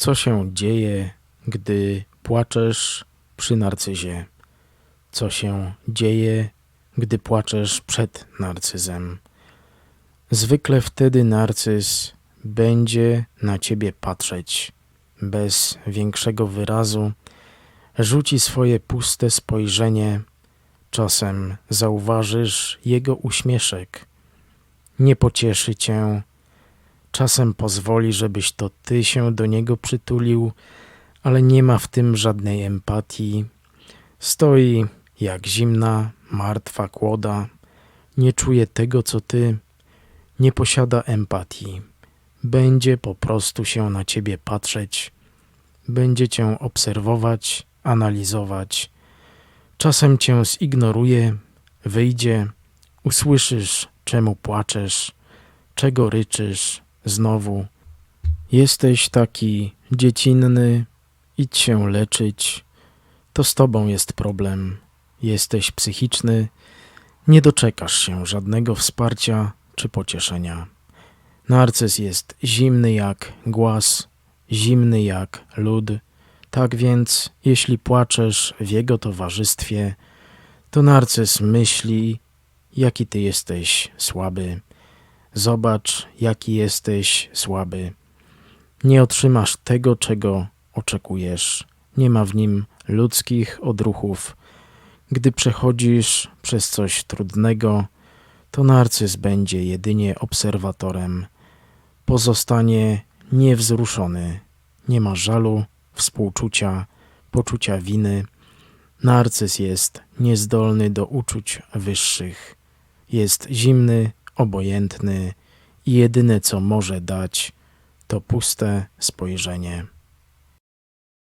Co się dzieje, gdy płaczesz przy narcyzie? Co się dzieje, gdy płaczesz przed narcyzem? Zwykle wtedy narcyz będzie na ciebie patrzeć bez większego wyrazu, rzuci swoje puste spojrzenie. Czasem zauważysz jego uśmieszek. Nie pocieszy cię, czasem pozwoli, żebyś to ty się do niego przytulił, ale nie ma w tym żadnej empatii. Stoi jak zimna, martwa kłoda, nie czuje tego, co ty, nie posiada empatii. Będzie po prostu się na ciebie patrzeć, będzie cię obserwować, analizować. Czasem cię zignoruje, wyjdzie, usłyszysz, czemu płaczesz, czego ryczysz, znowu. Jesteś taki dziecinny, idź się leczyć. To z tobą jest problem. Jesteś psychiczny, nie doczekasz się żadnego wsparcia czy pocieszenia. Narcyz jest zimny jak głaz, zimny jak lód. Tak więc, jeśli płaczesz w jego towarzystwie, to narcyz myśli, jaki ty jesteś słaby. Zobacz, jaki jesteś słaby. Nie otrzymasz tego, czego oczekujesz. Nie ma w nim ludzkich odruchów. Gdy przechodzisz przez coś trudnego, to narcyz będzie jedynie obserwatorem. Pozostanie niewzruszony. Nie ma żalu, współczucia, poczucia winy. Narcyz jest niezdolny do uczuć wyższych. Jest zimny, obojętny i jedyne co może dać to puste spojrzenie.